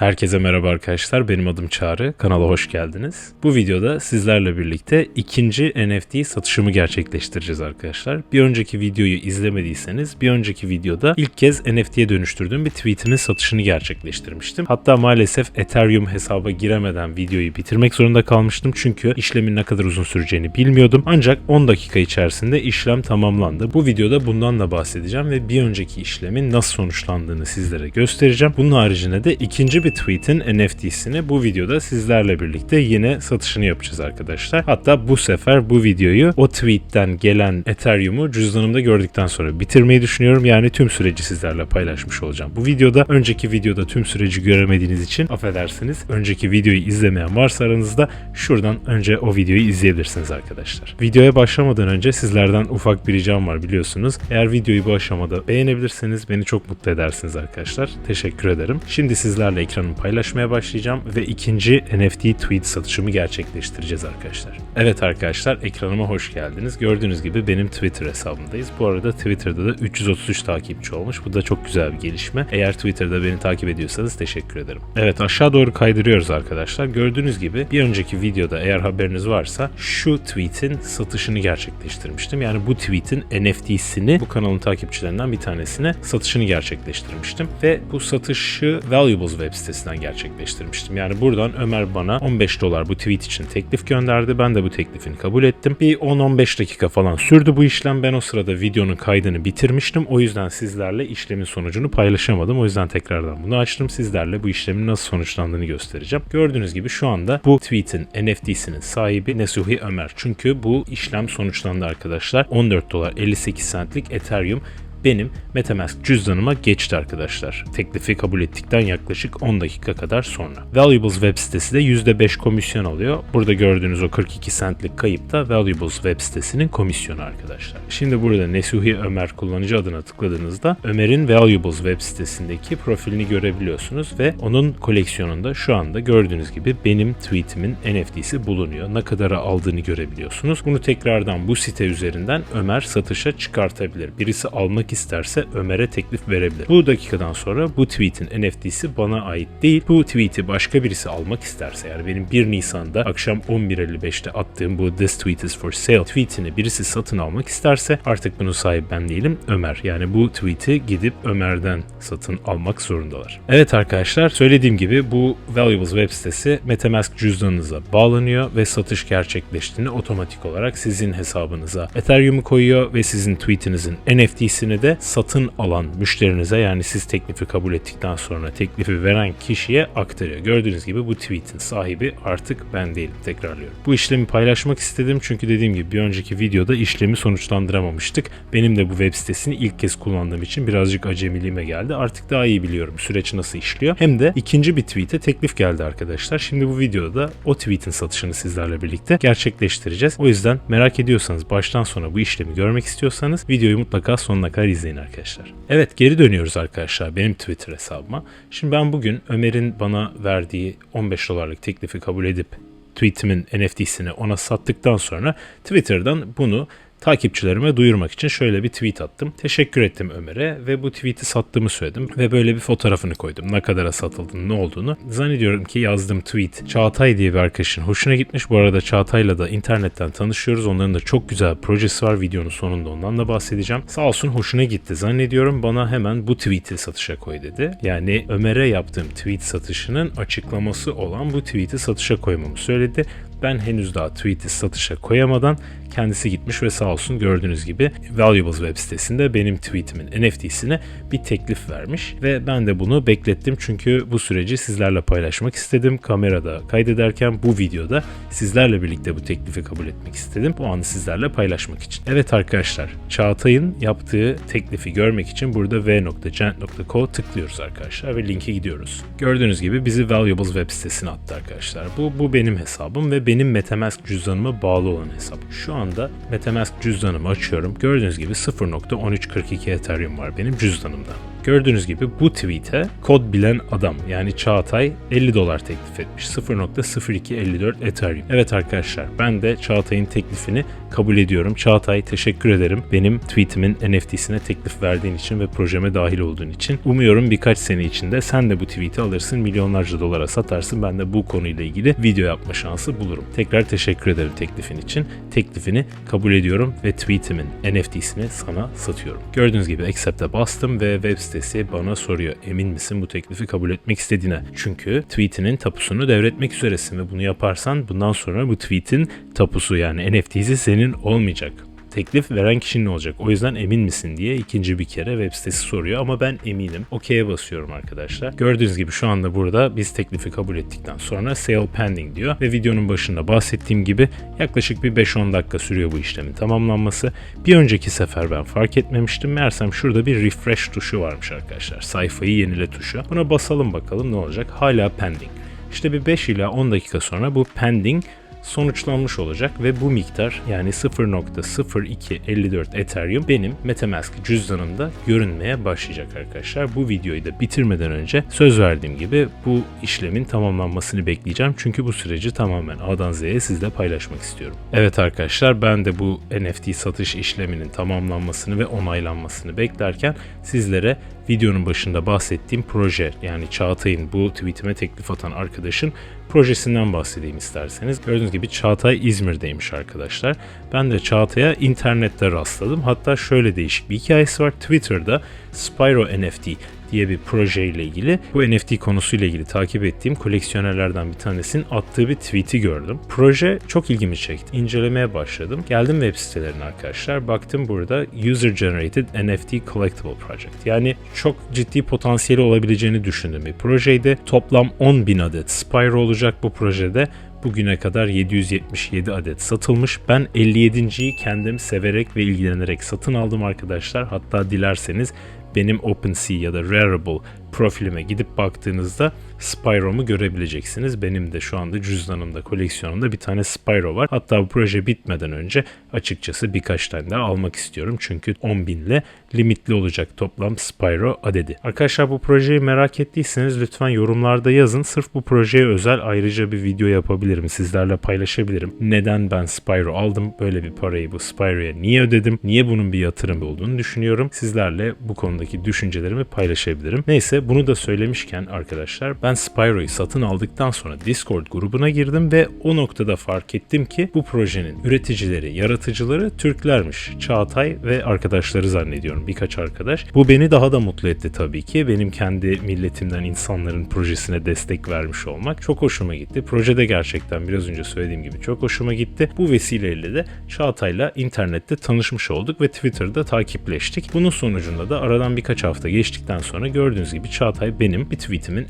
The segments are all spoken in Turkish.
Herkese merhaba arkadaşlar. Benim adım Çağrı. Kanala hoş geldiniz. Bu videoda sizlerle birlikte ikinci NFT satışımı gerçekleştireceğiz arkadaşlar. Bir önceki videoyu izlemediyseniz bir önceki videoda ilk kez NFT'ye dönüştürdüğüm bir tweetimin satışını gerçekleştirmiştim. Hatta maalesef Ethereum hesaba giremeden videoyu bitirmek zorunda kalmıştım. Çünkü işlemin ne kadar uzun süreceğini bilmiyordum. Ancak 10 dakika içerisinde işlem tamamlandı. Bu videoda bundan da bahsedeceğim ve bir önceki işlemin nasıl sonuçlandığını sizlere göstereceğim. Bunun haricinde de ikinci bir tweet'in NFT'sini bu videoda sizlerle birlikte yine satışını yapacağız arkadaşlar. Hatta bu sefer bu videoyu o tweet'ten gelen Ethereum'u cüzdanımda gördükten sonra bitirmeyi düşünüyorum. Yani tüm süreci sizlerle paylaşmış olacağım. Bu videoda önceki videoda tüm süreci göremediğiniz için affedersiniz. Önceki videoyu izlemeyen varsa aranızda şuradan önce o videoyu izleyebilirsiniz arkadaşlar. Videoya başlamadan önce sizlerden ufak bir ricam var biliyorsunuz. Eğer videoyu bu aşamada beğenebilirseniz beni çok mutlu edersiniz arkadaşlar. Teşekkür ederim. Şimdi sizlerle ekranımı paylaşmaya başlayacağım ve ikinci NFT tweet satışımı gerçekleştireceğiz arkadaşlar. Evet arkadaşlar ekranıma hoş geldiniz. Gördüğünüz gibi benim Twitter hesabımdayız. Bu arada Twitter'da da 333 takipçi olmuş. Bu da çok güzel bir gelişme. Eğer Twitter'da beni takip ediyorsanız teşekkür ederim. Evet aşağı doğru kaydırıyoruz arkadaşlar. Gördüğünüz gibi bir önceki videoda eğer haberiniz varsa şu tweet'in satışını gerçekleştirmiştim. Yani bu tweet'in NFT'sini bu kanalın takipçilerinden bir tanesine satışını gerçekleştirmiştim. Ve bu satışı Valuables web sitesinden gerçekleştirmiştim. Yani buradan Ömer bana 15 dolar bu tweet için teklif gönderdi. Ben de bu teklifini kabul ettim. Bir 10-15 dakika falan sürdü bu işlem. Ben o sırada videonun kaydını bitirmiştim. O yüzden sizlerle işlemin sonucunu paylaşamadım. O yüzden tekrardan bunu açtım. Sizlerle bu işlemin nasıl sonuçlandığını göstereceğim. Gördüğünüz gibi şu anda bu tweet'in NFT'sinin sahibi Nesuhi Ömer. Çünkü bu işlem sonuçlandı arkadaşlar. 14 dolar 58 centlik Ethereum benim Metamask cüzdanıma geçti arkadaşlar. Teklifi kabul ettikten yaklaşık 10 dakika kadar sonra. Valuables web sitesi de %5 komisyon alıyor. Burada gördüğünüz o 42 centlik kayıp da Valuables web sitesinin komisyonu arkadaşlar. Şimdi burada Nesuhi Ömer kullanıcı adına tıkladığınızda Ömer'in Valuables web sitesindeki profilini görebiliyorsunuz ve onun koleksiyonunda şu anda gördüğünüz gibi benim tweetimin NFT'si bulunuyor. Ne kadara aldığını görebiliyorsunuz. Bunu tekrardan bu site üzerinden Ömer satışa çıkartabilir. Birisi almak isterse Ömer'e teklif verebilir. Bu dakikadan sonra bu tweet'in NFT'si bana ait değil. Bu tweet'i başka birisi almak isterse yani benim 1 Nisan'da akşam 11.55'te attığım bu This tweet is for sale tweet'ini birisi satın almak isterse artık bunun sahibi ben değilim Ömer. Yani bu tweet'i gidip Ömer'den satın almak zorundalar. Evet arkadaşlar söylediğim gibi bu Valuables web sitesi Metamask cüzdanınıza bağlanıyor ve satış gerçekleştiğinde otomatik olarak sizin hesabınıza Ethereum'u koyuyor ve sizin tweet'inizin NFT'sini de satın alan müşterinize yani siz teklifi kabul ettikten sonra teklifi veren kişiye aktarıyor. Gördüğünüz gibi bu tweet'in sahibi artık ben değilim. Tekrarlıyorum. Bu işlemi paylaşmak istedim çünkü dediğim gibi bir önceki videoda işlemi sonuçlandıramamıştık. Benim de bu web sitesini ilk kez kullandığım için birazcık acemiliğime geldi. Artık daha iyi biliyorum süreç nasıl işliyor. Hem de ikinci bir tweet'e teklif geldi arkadaşlar. Şimdi bu videoda o tweet'in satışını sizlerle birlikte gerçekleştireceğiz. O yüzden merak ediyorsanız baştan sona bu işlemi görmek istiyorsanız videoyu mutlaka sonuna kadar izleyin arkadaşlar. Evet geri dönüyoruz arkadaşlar benim Twitter hesabıma. Şimdi ben bugün Ömer'in bana verdiği 15 dolarlık teklifi kabul edip tweetimin NFT'sini ona sattıktan sonra Twitter'dan bunu takipçilerime duyurmak için şöyle bir tweet attım. Teşekkür ettim Ömer'e ve bu tweet'i sattığımı söyledim ve böyle bir fotoğrafını koydum. Ne kadara satıldığını, ne olduğunu. Zannediyorum ki yazdığım tweet Çağatay diye bir arkadaşın hoşuna gitmiş. Bu arada Çağatay'la da internetten tanışıyoruz. Onların da çok güzel projesi var. Videonun sonunda ondan da bahsedeceğim. Sağ olsun hoşuna gitti. Zannediyorum bana hemen bu tweet'i satışa koy dedi. Yani Ömer'e yaptığım tweet satışının açıklaması olan bu tweet'i satışa koymamı söyledi. Ben henüz daha tweet'i satışa koyamadan kendisi gitmiş ve sağ olsun gördüğünüz gibi Valuables web sitesinde benim tweetimin NFT'sine bir teklif vermiş ve ben de bunu beklettim çünkü bu süreci sizlerle paylaşmak istedim. Kamerada kaydederken bu videoda sizlerle birlikte bu teklifi kabul etmek istedim. Bu anı sizlerle paylaşmak için. Evet arkadaşlar Çağatay'ın yaptığı teklifi görmek için burada v.gent.co tıklıyoruz arkadaşlar ve linke gidiyoruz. Gördüğünüz gibi bizi Valuables web sitesine attı arkadaşlar. Bu, bu benim hesabım ve benim Metamask cüzdanıma bağlı olan hesap. Şu anda Metamask cüzdanımı açıyorum. Gördüğünüz gibi 0.1342 Ethereum var benim cüzdanımda. Gördüğünüz gibi bu tweet'e kod bilen adam yani Çağatay 50 dolar teklif etmiş. 0.0254 Ethereum. Evet arkadaşlar ben de Çağatay'ın teklifini kabul ediyorum. Çağatay teşekkür ederim benim tweetimin NFT'sine teklif verdiğin için ve projeme dahil olduğun için. Umuyorum birkaç sene içinde sen de bu tweet'i alırsın milyonlarca dolara satarsın. Ben de bu konuyla ilgili video yapma şansı bulurum. Tekrar teşekkür ederim teklifin için. Teklifini kabul ediyorum ve tweetimin NFT'sini sana satıyorum. Gördüğünüz gibi accept'e bastım ve web sitesi bana soruyor. Emin misin bu teklifi kabul etmek istediğine? Çünkü tweetinin tapusunu devretmek üzeresin ve bunu yaparsan bundan sonra bu tweetin tapusu yani NFT'si senin olmayacak teklif veren kişinin olacak. O yüzden emin misin diye ikinci bir kere web sitesi soruyor ama ben eminim. OK'ye basıyorum arkadaşlar. Gördüğünüz gibi şu anda burada biz teklifi kabul ettikten sonra sale pending diyor ve videonun başında bahsettiğim gibi yaklaşık bir 5-10 dakika sürüyor bu işlemin tamamlanması. Bir önceki sefer ben fark etmemiştim. Meğersem şurada bir refresh tuşu varmış arkadaşlar. Sayfayı yenile tuşu. Buna basalım bakalım ne olacak. Hala pending. İşte bir 5 ila 10 dakika sonra bu pending sonuçlanmış olacak ve bu miktar yani 0.0254 Ethereum benim Metamask cüzdanımda görünmeye başlayacak arkadaşlar. Bu videoyu da bitirmeden önce söz verdiğim gibi bu işlemin tamamlanmasını bekleyeceğim. Çünkü bu süreci tamamen A'dan Z'ye sizle paylaşmak istiyorum. Evet arkadaşlar ben de bu NFT satış işleminin tamamlanmasını ve onaylanmasını beklerken sizlere videonun başında bahsettiğim proje yani Çağatay'ın bu tweetime teklif atan arkadaşın projesinden bahsedeyim isterseniz. Gördüğünüz gibi Çağatay İzmir'deymiş arkadaşlar. Ben de Çağatay'a internette rastladım. Hatta şöyle değişik bir hikayesi var. Twitter'da Spyro NFT diye bir proje ile ilgili bu NFT konusuyla ilgili takip ettiğim koleksiyonerlerden bir tanesinin attığı bir tweet'i gördüm. Proje çok ilgimi çekti. İncelemeye başladım. Geldim web sitelerine arkadaşlar. Baktım burada User Generated NFT Collectible Project. Yani çok ciddi potansiyeli olabileceğini düşündüğüm bir projeydi. Toplam 10 bin adet Spyro olacak bu projede. Bugüne kadar 777 adet satılmış. Ben 57.yi kendim severek ve ilgilenerek satın aldım arkadaşlar. Hatta dilerseniz benim OpenSea ya da Rarible profilime gidip baktığınızda Spyro'mu görebileceksiniz. Benim de şu anda cüzdanımda, koleksiyonumda bir tane Spyro var. Hatta bu proje bitmeden önce açıkçası birkaç tane daha almak istiyorum. Çünkü 10 binle limitli olacak toplam Spyro adedi. Arkadaşlar bu projeyi merak ettiyseniz lütfen yorumlarda yazın. Sırf bu projeye özel ayrıca bir video yapabilirim. Sizlerle paylaşabilirim. Neden ben Spyro aldım? Böyle bir parayı bu Spyro'ya niye ödedim? Niye bunun bir yatırım olduğunu düşünüyorum. Sizlerle bu konudaki düşüncelerimi paylaşabilirim. Neyse bunu da söylemişken arkadaşlar ben Spyro'yu satın aldıktan sonra Discord grubuna girdim ve o noktada fark ettim ki bu projenin üreticileri, yaratıcıları Türklermiş. Çağatay ve arkadaşları zannediyorum birkaç arkadaş. Bu beni daha da mutlu etti tabii ki. Benim kendi milletimden insanların projesine destek vermiş olmak çok hoşuma gitti. Projede gerçekten biraz önce söylediğim gibi çok hoşuma gitti. Bu vesileyle de Çağatay'la internette tanışmış olduk ve Twitter'da takipleştik. Bunun sonucunda da aradan birkaç hafta geçtikten sonra gördüğünüz gibi Çağatay benim bir tweetimin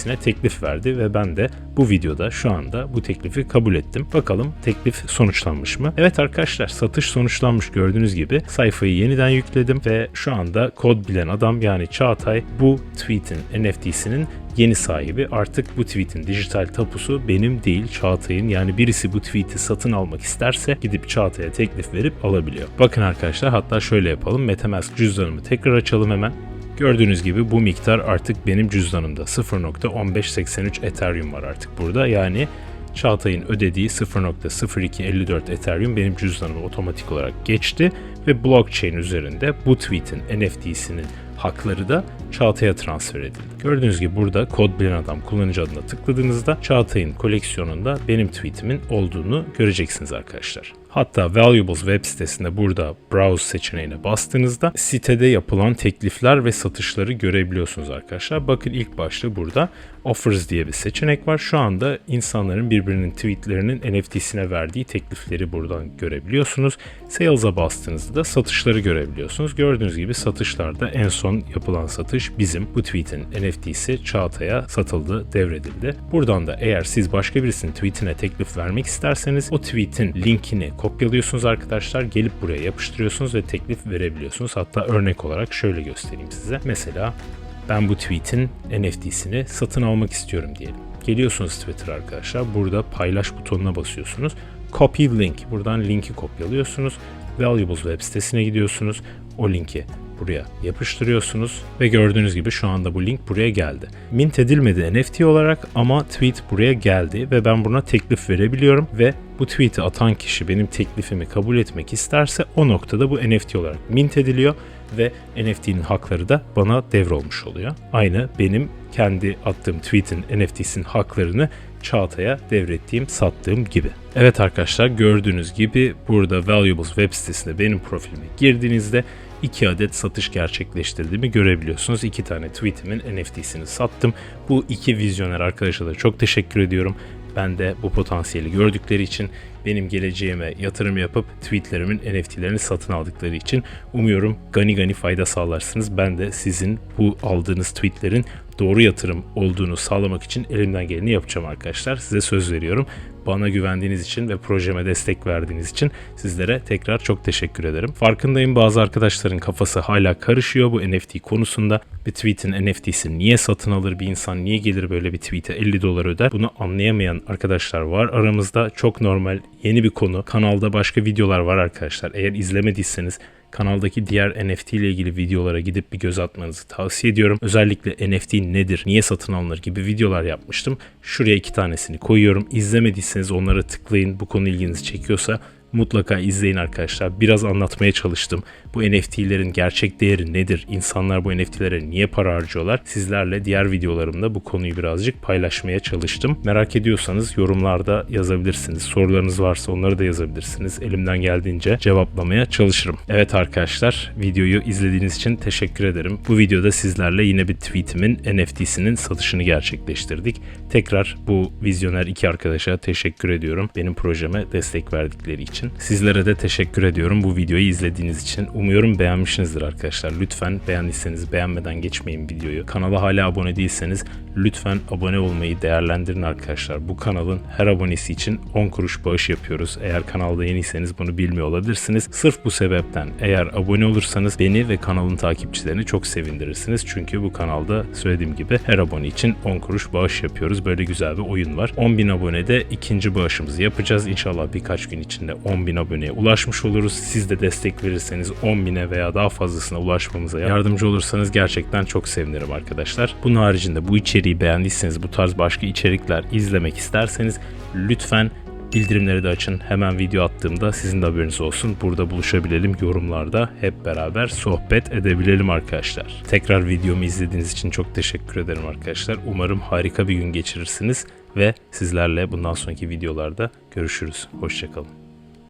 NFT'sine teklif verdi ve ben de bu videoda şu anda bu teklifi kabul ettim. Bakalım teklif sonuçlanmış mı? Evet arkadaşlar satış sonuçlanmış gördüğünüz gibi sayfayı yeniden yükledim ve şu anda kod bilen adam yani Çağatay bu tweetin NFT'sinin yeni sahibi. Artık bu tweetin dijital tapusu benim değil Çağatay'ın. Yani birisi bu tweet'i satın almak isterse gidip Çağatay'a teklif verip alabiliyor. Bakın arkadaşlar hatta şöyle yapalım. Metamask cüzdanımı tekrar açalım hemen. Gördüğünüz gibi bu miktar artık benim cüzdanımda 0.1583 Ethereum var artık burada. Yani Çağatay'ın ödediği 0.0254 Ethereum benim cüzdanıma otomatik olarak geçti ve blockchain üzerinde bu tweet'in NFT'sinin hakları da Çağatay'a transfer edildi. Gördüğünüz gibi burada kod bilen adam kullanıcı adına tıkladığınızda Çağatay'ın koleksiyonunda benim tweetimin olduğunu göreceksiniz arkadaşlar. Hatta Valuables web sitesinde burada browse seçeneğine bastığınızda sitede yapılan teklifler ve satışları görebiliyorsunuz arkadaşlar. Bakın ilk başta burada offers diye bir seçenek var. Şu anda insanların birbirinin tweetlerinin NFT'sine verdiği teklifleri buradan görebiliyorsunuz. Sales'a bastığınızda da satışları görebiliyorsunuz. Gördüğünüz gibi satışlarda en son yapılan satış bizim bu tweet'in NFT'si Çağatay'a satıldı, devredildi. Buradan da eğer siz başka birisinin tweetine teklif vermek isterseniz o tweet'in linkini kopyalıyorsunuz arkadaşlar. Gelip buraya yapıştırıyorsunuz ve teklif verebiliyorsunuz. Hatta örnek olarak şöyle göstereyim size. Mesela ben bu tweet'in NFT'sini satın almak istiyorum diyelim. Geliyorsunuz Twitter arkadaşlar. Burada paylaş butonuna basıyorsunuz. Copy link. Buradan linki kopyalıyorsunuz. Valuables web sitesine gidiyorsunuz. O linki buraya yapıştırıyorsunuz ve gördüğünüz gibi şu anda bu link buraya geldi. Mint edilmedi NFT olarak ama tweet buraya geldi ve ben buna teklif verebiliyorum ve bu tweet'i atan kişi benim teklifimi kabul etmek isterse o noktada bu NFT olarak mint ediliyor ve NFT'nin hakları da bana devrolmuş oluyor. Aynı benim kendi attığım tweet'in NFT'sinin haklarını Çağatay'a devrettiğim, sattığım gibi. Evet arkadaşlar gördüğünüz gibi burada Valuables web sitesinde benim profilime girdiğinizde iki adet satış gerçekleştirdiğimi görebiliyorsunuz. İki tane tweetimin NFT'sini sattım. Bu iki vizyoner arkadaşa da çok teşekkür ediyorum. Ben de bu potansiyeli gördükleri için benim geleceğime yatırım yapıp tweetlerimin NFT'lerini satın aldıkları için umuyorum gani gani fayda sağlarsınız. Ben de sizin bu aldığınız tweetlerin doğru yatırım olduğunu sağlamak için elimden geleni yapacağım arkadaşlar. Size söz veriyorum. Bana güvendiğiniz için ve projeme destek verdiğiniz için sizlere tekrar çok teşekkür ederim. Farkındayım bazı arkadaşların kafası hala karışıyor bu NFT konusunda. Bir tweet'in NFT'si niye satın alır bir insan niye gelir böyle bir tweet'e 50 dolar öder? Bunu anlayamayan arkadaşlar var aramızda. Çok normal yeni bir konu. Kanalda başka videolar var arkadaşlar. Eğer izlemediyseniz kanaldaki diğer NFT ile ilgili videolara gidip bir göz atmanızı tavsiye ediyorum. Özellikle NFT nedir, niye satın alınır gibi videolar yapmıştım. Şuraya iki tanesini koyuyorum. İzlemediyseniz onlara tıklayın. Bu konu ilginizi çekiyorsa mutlaka izleyin arkadaşlar. Biraz anlatmaya çalıştım. Bu NFT'lerin gerçek değeri nedir? İnsanlar bu NFT'lere niye para harcıyorlar? Sizlerle diğer videolarımda bu konuyu birazcık paylaşmaya çalıştım. Merak ediyorsanız yorumlarda yazabilirsiniz. Sorularınız varsa onları da yazabilirsiniz. Elimden geldiğince cevaplamaya çalışırım. Evet arkadaşlar videoyu izlediğiniz için teşekkür ederim. Bu videoda sizlerle yine bir tweetimin NFT'sinin satışını gerçekleştirdik. Tekrar bu vizyoner iki arkadaşa teşekkür ediyorum. Benim projeme destek verdikleri için. Sizlere de teşekkür ediyorum bu videoyu izlediğiniz için. Umuyorum beğenmişsinizdir arkadaşlar. Lütfen beğendiyseniz beğenmeden geçmeyin videoyu. Kanala hala abone değilseniz lütfen abone olmayı değerlendirin arkadaşlar. Bu kanalın her abonesi için 10 kuruş bağış yapıyoruz. Eğer kanalda yeniyseniz bunu bilmiyor olabilirsiniz. Sırf bu sebepten eğer abone olursanız beni ve kanalın takipçilerini çok sevindirirsiniz. Çünkü bu kanalda söylediğim gibi her abone için 10 kuruş bağış yapıyoruz. Böyle güzel bir oyun var. 10.000 abonede ikinci bağışımızı yapacağız. İnşallah birkaç gün içinde 10.000 aboneye ulaşmış oluruz. Siz de destek verirseniz 10.000'e veya daha fazlasına ulaşmamıza yardımcı olursanız gerçekten çok sevinirim arkadaşlar. Bunun haricinde bu içeriği beğendiyseniz bu tarz başka içerikler izlemek isterseniz lütfen Bildirimleri de açın. Hemen video attığımda sizin de haberiniz olsun. Burada buluşabilelim yorumlarda. Hep beraber sohbet edebilelim arkadaşlar. Tekrar videomu izlediğiniz için çok teşekkür ederim arkadaşlar. Umarım harika bir gün geçirirsiniz ve sizlerle bundan sonraki videolarda görüşürüz. Hoşçakalın.